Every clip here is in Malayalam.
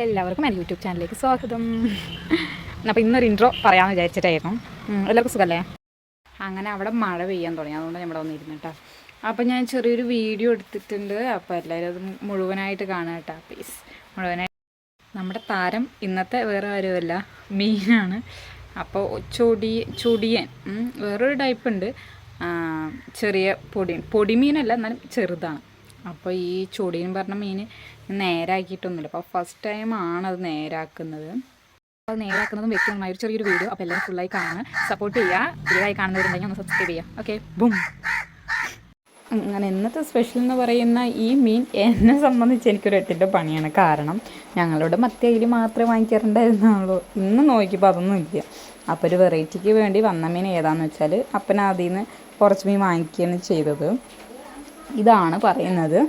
എല്ലാവർക്കും എന്റെ യൂട്യൂബ് ചാനലിലേക്ക് സ്വാഗതം. അപ്പോൾ ഇന്നൊരു ഇൻട്രോ പറയാമെന്ന് വിചാരിച്ചിട്ടായിരുന്നു. എല്ലാവർക്കും സുഖമല്ലേ അങ്ങനെ അവിടെ മഴ പെയ്യാൻ തുടങ്ങി. അതുകൊണ്ട് ഇവിടെ വന്നിരുന്നു കേട്ടോ. അപ്പോൾ ഞാൻ ചെറിയൊരു വീഡിയോ എടുത്തിട്ടുണ്ട്. അപ്പോൾ എല്ലാവരും അത് മുഴുവനായിട്ട് കാണുക കേട്ടോ പ്ലീസ് മുഴുവനായിട്ട് നമ്മുടെ താരം ഇന്നത്തെ വേറെ ആരുമല്ല മീനാണ്. അപ്പോൾ ചൊടി ചൊടിയൻ. വേറൊരു ടൈപ്പ് ഉണ്ട്. ചെറിയ പൊടി പൊടിമീനല്ല എന്നാലും ചെറുതാണ്. അപ്പോൾ ഈ ചൊടിയൻ പറഞ്ഞ മീൻ നേരാക്കിയിട്ടൊന്നുമില്ല. അപ്പോൾ ഫസ്റ്റ് ടൈം ആണ് അത് നേരാക്കുന്നത്. അത് നേരാക്കുന്നതും വ്യക്തമായ ഒരു ചെറിയൊരു വീഡിയോ അപ്പോൾ എല്ലാവരും ഫുള്ളായി കാണുക. സപ്പോർട്ട് ചെയ്യുക. പുതിയതായി കാണുന്നവരുണ്ടെങ്കിൽ ഒന്ന് സബ്സ്ക്രൈബ് ചെയ്യുക. ഓക്കെ ബും അങ്ങനെ ഇന്നത്തെ സ്പെഷ്യൽ എന്ന് പറയുന്ന ഈ മീൻ എന്നെ സംബന്ധിച്ച് എനിക്കൊരു എട്ടിന്റെ പണിയാണ്. കാരണം ഞങ്ങളുടെ അതിൽ മാത്രമേ വാങ്ങിക്കാറുണ്ടായിരുന്നുള്ളൂ. ഇന്ന് നോക്കിയപ്പോൾ അതൊന്നും ഇല്ല. അപ്പോൾ ഒരു വെറൈറ്റിക്ക് വേണ്ടി വന്ന മീൻ ഏതാണെന്ന് വെച്ചാൽ അപ്പൻ അതിൽ നിന്ന് കുറച്ച് മീൻ വാങ്ങിക്കുകയാണ് ചെയ്തത്. ഇതാണ് പറയുന്നത്.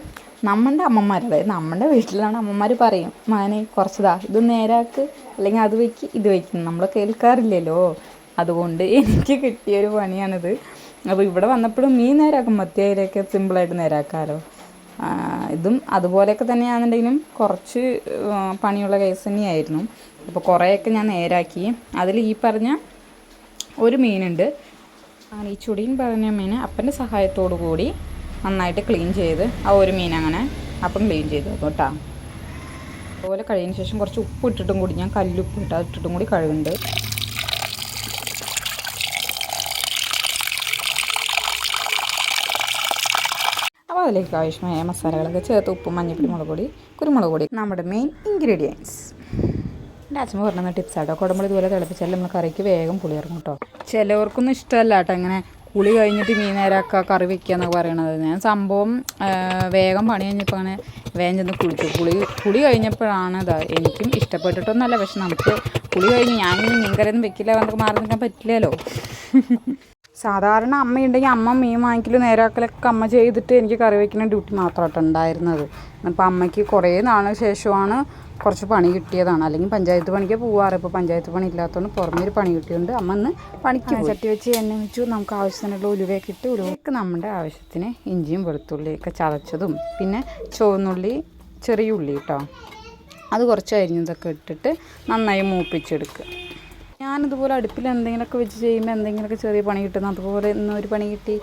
നമ്മളുടെ അമ്മമാർ അതായത് നമ്മുടെ വീട്ടിലാണ് അമ്മമാർ പറയും മാനെ കുറച്ചതാ ഇത് നേരാക്ക് അല്ലെങ്കിൽ അത് വയ്ക്ക് ഇത് വയ്ക്കും നമ്മൾ കേൾക്കാറില്ലല്ലോ. അതുകൊണ്ട് എനിക്ക് കിട്ടിയൊരു പണിയാണിത്. അപ്പോൾ ഇവിടെ വന്നപ്പോഴും മീൻ നേരാക്കും മത്തിയായിലൊക്കെ സിമ്പിളായിട്ട് നേരാക്കാമല്ലോ ഇതും അതുപോലെയൊക്കെ തന്നെയാണെന്നുണ്ടെങ്കിലും കുറച്ച് പണിയുള്ള കേസ് തന്നെയായിരുന്നു. അപ്പോൾ കുറേയൊക്കെ ഞാൻ നേരാക്കി. അതിൽ ഈ പറഞ്ഞ ഒരു മീനുണ്ട്. ഈ ചുടിയും പറഞ്ഞ മീൻ അപ്പന്റെ സഹായത്തോടു കൂടി നന്നായിട്ട് ക്ലീൻ ചെയ്ത് ആ ഒരു മീൻ അങ്ങനെ അപ്പം ക്ലീൻ ചെയ്തു കേട്ടോ. അതുപോലെ കഴിയുന്ന ശേഷം കുറച്ച് ഉപ്പ് ഇട്ടിട്ടും കൂടി ഞാൻ കല്ലുപ്പ് ഇട്ട് ഇട്ടിട്ടും കൂടി കഴുകുന്നുണ്ട്. അപ്പോൾ അതിലേക്ക് ആവശ്യമായ മസാലകളൊക്കെ ചേർത്ത് ഉപ്പും മഞ്ഞപ്പൊടി മുളക് പൊടി കുരുമുളക് പൊടി നമ്മുടെ മെയിൻ ഇൻഗ്രീഡിയൻസ് എന്റെ അച്ഛൻ പറഞ്ഞ ടിപ്സ് ആട്ടോ. കുടമ്പളി ഇതുപോലെ തിളപ്പിച്ചാൽ നമ്മൾ കറിക്ക് വേഗം പുളിയിറങ്ങും കേട്ടോ. ചിലവർക്കൊന്നും ഇഷ്ടമല്ല കേട്ടോ ഇങ്ങനെ പുളി കഴിഞ്ഞിട്ട് മീൻ നേരാക്കുക കറി വെക്കുക എന്നൊക്കെ പറയണത്. ഞാൻ സംഭവം വേഗം പണി കഴിഞ്ഞപ്പോൾ അങ്ങനെ വേഗം ചെന്ന് കുളിച്ചു. പുളി പുളി കഴിഞ്ഞപ്പോഴാണ് ഇത് എനിക്കും ഇഷ്ടപ്പെട്ടിട്ടൊന്നുമല്ല. പക്ഷെ നമുക്ക് പുളി കഴിഞ്ഞ് ഞാൻ മീൻ കറിയൊന്നും വെക്കില്ല നമുക്ക് മാറി നിൽക്കാൻ പറ്റില്ലല്ലോ. സാധാരണ അമ്മയുണ്ടെങ്കിൽ അമ്മ മീൻ വാങ്ങിക്കലും നേരാക്കലൊക്കെ അമ്മ ചെയ്തിട്ട് എനിക്ക് കറി വയ്ക്കുന്ന ഡ്യൂട്ടി മാത്രമായിട്ട് ഉണ്ടായിരുന്നത്. അപ്പോൾ അമ്മയ്ക്ക് കുറേ നാളിന് ശേഷമാണ് കുറച്ച് പണി കിട്ടിയതാണ്. അല്ലെങ്കിൽ പഞ്ചായത്ത് പണിക്ക് പോവാറ്. ഇപ്പോൾ പഞ്ചായത്ത് പണി ഇല്ലാത്തതുകൊണ്ട് പുറമേ ഒരു പണി കിട്ടിയുണ്ട് അമ്മ ഇന്ന് പണിക്ക്. ചട്ടി വെച്ച് എണ്ണ വെച്ചു. നമുക്ക് ആവശ്യത്തിനുള്ള ഉലുവയൊക്കെ ഇട്ട് ഉലുവയ്ക്ക് നമ്മുടെ ആവശ്യത്തിന് ഇഞ്ചിയും വെളുത്തുള്ളിയൊക്കെ ചതച്ചതും പിന്നെ ചുവന്നുള്ളി ചെറിയ ഉള്ളി കേട്ടോ അത് കുറച്ച് അരിഞ്ഞതൊക്കെ ഇട്ടിട്ട് നന്നായി മൂപ്പിച്ചെടുക്കുക. ഞാനിതുപോലെ അടുപ്പിൽ എന്തെങ്കിലുമൊക്കെ വെച്ച് ചെയ്യുമ്പോൾ എന്തെങ്കിലുമൊക്കെ ചെറിയ പണി കിട്ടുന്നു അതുപോലെ ഇന്ന് ഒരു പണി കിട്ടി.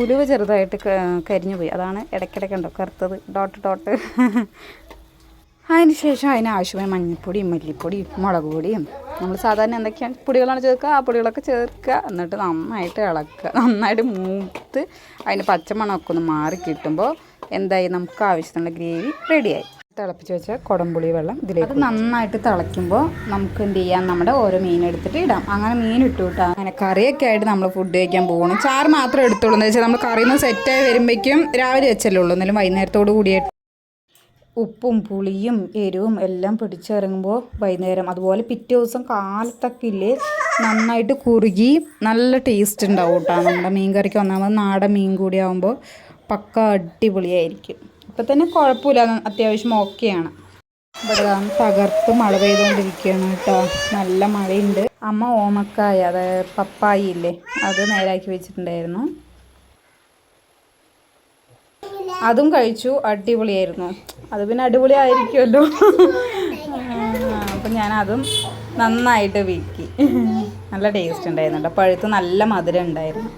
ഉലുവ ചെറുതായിട്ട് കരിഞ്ഞു പോയി. അതാണ് ഇടയ്ക്കിടയ്ക്ക് ഉണ്ടോ കറുത്തത്. Dot dot. അതിന് ശേഷം അതിന് ആവശ്യമായ മഞ്ഞൾപ്പൊടിയും മല്ലിപ്പൊടിയും മുളക് പൊടിയും. നമ്മൾ സാധാരണ എന്തൊക്കെയാണ്? പൊടികളാണ് ചേർക്കുക. ആ പൊടികളൊക്കെ ചേർക്കുക. എന്നിട്ട് നന്നായിട്ട് ഇളക്കുക. നന്നായിട്ട് മൂത്ത് അതിന് പച്ചമണമൊക്കെ ഒന്ന് മാറി കിട്ടുമ്പോൾ എന്തായി? നമുക്ക് ആവശ്യത്തിനുള്ള ഗ്രേവി റെഡിയായി. തിളപ്പിച്ച് വെച്ച കുടംപുളി വെള്ളം ഇതിലേക്ക് അത് നന്നായിട്ട് തിളയ്ക്കുമ്പോൾ നമുക്ക് എന്ത് ചെയ്യാം? നമ്മുടെ ഓരോ മീൻ എടുത്തിട്ട് ഇടാം. അങ്ങനെ മീൻ ഇട്ടു കിട്ടാം അങ്ങനെ കറിയൊക്കെ ആയിട്ട് നമ്മൾ ഫുഡ് കഴിക്കാൻ പോകണം ചാറ് മാത്രമേ എടുത്തുള്ളൂ. എന്ന് വെച്ചാൽ നമ്മൾ കറിയിൽ നിന്ന് സെറ്റായി വരുമ്പോഴേക്കും രാവിലെ വെച്ചല്ലേ ഉള്ളൂ. എന്നാലും വൈകുന്നേരത്തോട് കൂടിയിട്ട് ഉപ്പും പുളിയും എരിവും എല്ലാം പിടിച്ചിറങ്ങുമ്പോൾ വൈകുന്നേരം അതുപോലെ പിറ്റേ ദിവസം കാലത്തൊക്കെ നന്നായിട്ട് കുറുകി നല്ല ടേസ്റ്റ് ഉണ്ടാവും കേട്ടോ നമ്മുടെ മീൻ കറിക്ക് ഒന്നാമത് നാടൻ മീൻ കൂടി ആകുമ്പോൾ പക്ക അടിപൊളിയായിരിക്കും. ഇപ്പം തന്നെ കുഴപ്പമില്ല. അത്യാവശ്യം ഓക്കെയാണ് ഇവിടെ തകർത്ത് മഴ പെയ്തുകൊണ്ടിരിക്കുകയാണ് കേട്ടോ നല്ല മഴയുണ്ട്. അമ്മ ഓമക്കായ അതായത് പപ്പായി ഇല്ലേ അത് നേരാക്കി വെച്ചിട്ടുണ്ടായിരുന്നു. അതും കഴിച്ചു അടിപൊളിയായിരുന്നു. അത് പിന്നെ അടിപൊളി ആയിരിക്കുമല്ലോ അപ്പം ഞാനതും നന്നായിട്ട് വീക്കി. നല്ല ടേസ്റ്റ് ഉണ്ടായിരുന്നു കേട്ടോ പഴുത്ത് നല്ല മധുരം ഉണ്ടായിരുന്നു.